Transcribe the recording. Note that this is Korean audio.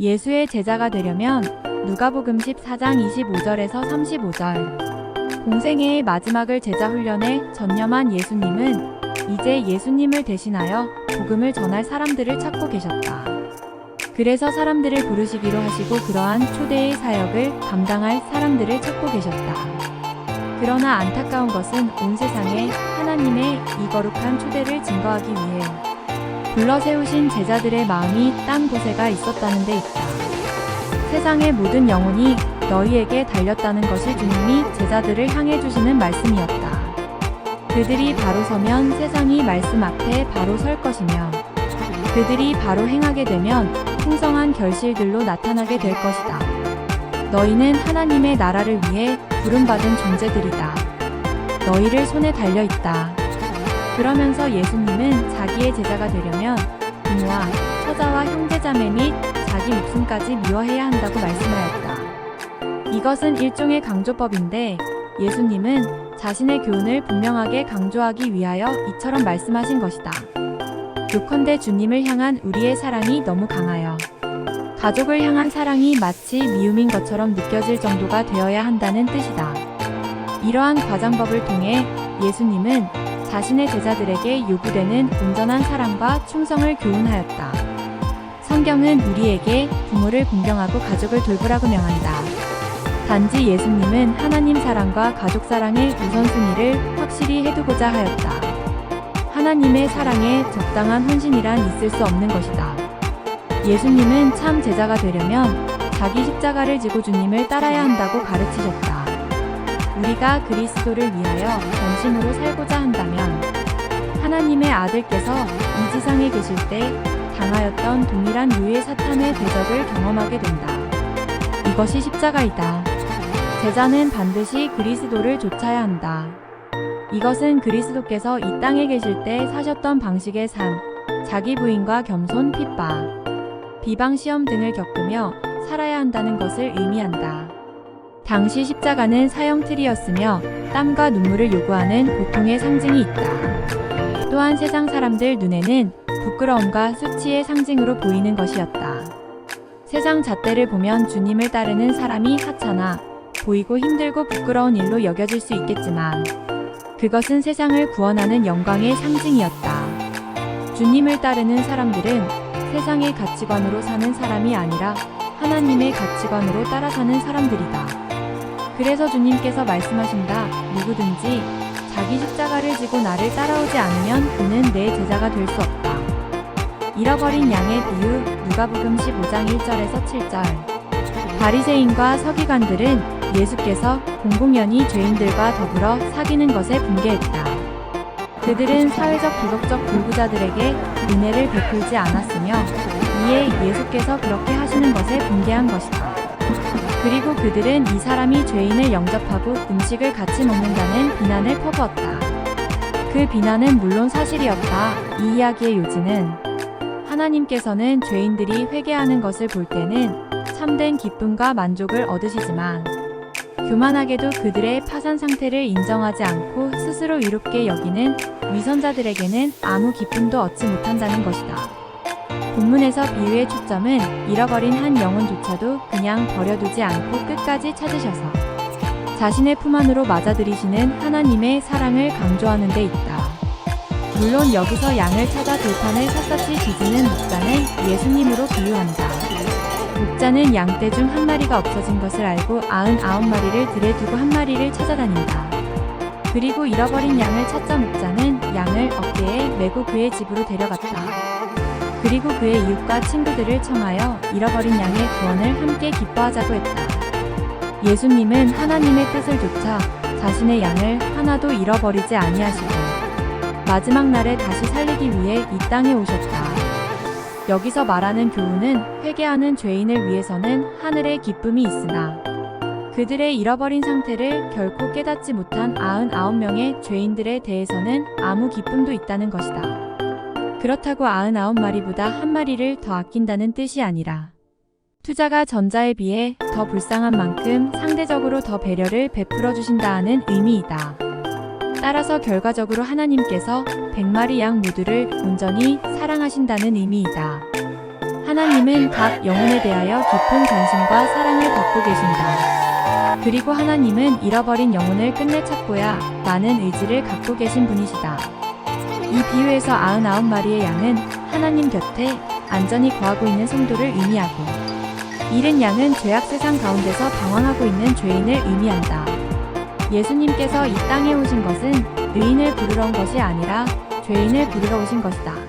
예수의 제자가 되려면 누가복음 14장 25절에서 35절 공생애의 마지막을 제자 훈련에 전념한 예수님은 이제 예수님을 대신하여 복음을 전할 사람들을 찾고 계셨다. 그래서 사람들을 부르시기로 하시고 그러한 초대의 사역을 감당할 사람들을 찾고 계셨다. 그러나 안타까운 것은 온 세상에 하나님의 이 거룩한 초대를 증거하기 위해 불러 세우신 제자들의 마음이 딴 곳에가 있었다는 데 있다. 세상의 모든 영혼이 너희에게 달렸다는 것이 주님이 제자들을 향해 주시는 말씀이었다. 그들이 바로 서면 세상이 말씀 앞에 바로 설 것이며 그들이 바로 행하게 되면 풍성한 결실들로 나타나게 될 것이다. 너희는 하나님의 나라를 위해 부름받은 존재들이다. 너희를 손에 달려 있다. 그러면서 예수님은 자기의 제자가 되려면 부모와 처자와 형제자매 및 자기 목숨까지 미워해야 한다고 말씀하였다. 이것은 일종의 강조법인데 예수님은 자신의 교훈을 분명하게 강조하기 위하여 이처럼 말씀하신 것이다. 요컨대 주님을 향한 우리의 사랑이 너무 강하여 가족을 향한 사랑이 마치 미움인 것처럼 느껴질 정도가 되어야 한다는 뜻이다. 이러한 과장법을 통해 예수님은 자신의 제자들에게 요구되는 온전한 사랑과 충성을 교훈하였다. 성경은 우리에게 부모를 공경하고 가족을 돌보라고 명한다. 단지 예수님은 하나님 사랑과 가족 사랑의 우선순위를 확실히 해두고자 하였다. 하나님의 사랑에 적당한 헌신이란 있을 수 없는 것이다. 예수님은 참 제자가 되려면 자기 십자가를 지고 주님을 따라야 한다고 가르치셨다. 우리가 그리스도를 위하여 전심으로 살고자 한다면 하나님의 아들께서 이 지상에 계실 때 당하였던 동일한 유의 사탄의 대적을 경험하게 된다. 이것이 십자가이다. 제자는 반드시 그리스도를 좇아야 한다. 이것은 그리스도께서 이 땅에 계실 때 사셨던 방식의 삶, 자기 부인과 겸손, 핍박, 비방 시험 등을 겪으며 살아야 한다는 것을 의미한다. 당시 십자가는 사형 틀이었으며 땀과 눈물을 요구하는 고통의 상징이 있다. 또한 세상 사람들 눈에는 부끄러움과 수치의 상징으로 보이는 것이었다. 세상 잣대를 보면 주님을 따르는 사람이 하찮아 보이고 힘들고 부끄러운 일로 여겨질 수 있겠지만 그것은 세상을 구원하는 영광의 상징이었다. 주님을 따르는 사람들은 세상의 가치관으로 사는 사람이 아니라 하나님의 가치관으로 따라 사는 사람들이다. 그래서 주님께서 말씀하신다. 누구든지 자기 십자가를 지고 나를 따라오지 않으면 그는 내 제자가 될 수 없다. 잃어버린 양의 비유 누가복음 15장 1절에서 7절. 바리새인과 서기관들은 예수께서 공공연히 죄인들과 더불어 사귀는 것에 분개했다. 그들은 사회적 도덕적 불구자들에게 은혜를 베풀지 않았으며 이에 예수께서 그렇게 하시는 것에 분개한 것이다. 그리고 그들은 이 사람이 죄인을 영접하고 음식을 같이 먹는다는 비난을 퍼부었다. 그 비난은 물론 사실이었다. 이 이야기의 요지는 하나님께서는 죄인들이 회개하는 것을 볼 때는 참된 기쁨과 만족을 얻으시지만 교만하게도 그들의 파산 상태를 인정하지 않고 스스로 이롭게 여기는 위선자들에게는 아무 기쁨도 얻지 못한다는 것이다. 본문에서 비유의 초점은 잃어버린 한 영혼조차도 그냥 버려두지 않고 끝까지 찾으셔서 자신의 품 안으로 맞아들이시는 하나님의 사랑을 강조하는 데 있다. 물론 여기서 양을 찾아 들판을 샅샅이 뒤지는 목자는 예수님으로 비유한다. 목자는 양떼 중 한 마리가 없어진 것을 알고 아흔 아홉 마리를 들에 두고 한 마리를 찾아다닌다. 그리고 잃어버린 양을 찾자 목자는 양을 어깨에 메고 그의 집으로 데려갔다. 그리고 그의 이웃과 친구들을 청하여 잃어버린 양의 구원을 함께 기뻐하자고 했다. 예수님은 하나님의 뜻을 좇아 자신의 양을 하나도 잃어버리지 아니하시고 마지막 날에 다시 살리기 위해 이 땅에 오셨다. 여기서 말하는 교훈은 회개하는 죄인을 위해서는 하늘의 기쁨이 있으나 그들의 잃어버린 상태를 결코 깨닫지 못한 99명의 죄인들에 대해서는 아무 기쁨도 있다는 것이다. 그렇다고 99마리보다 한 마리를 더 아낀다는 뜻이 아니라 투자가 전자에 비해 더 불쌍한 만큼 상대적으로 더 배려를 베풀어 주신다는 의미이다. 따라서 결과적으로 하나님께서 100마리 양 모두를 온전히 사랑하신다는 의미이다. 하나님은 각 영혼에 대하여 깊은 관심과 사랑을 갖고 계신다. 그리고 하나님은 잃어버린 영혼을 끝내 찾고야 많은 의지를 갖고 계신 분이시다. 이 비유에서 99마리의 양은 하나님 곁에 안전히 거하고 있는 성도를 의미하고 잃은 양은 죄악 세상 가운데서 방황하고 있는 죄인을 의미한다. 예수님께서 이 땅에 오신 것은 의인을 부르러 온 것이 아니라 죄인을 부르러 오신 것이다.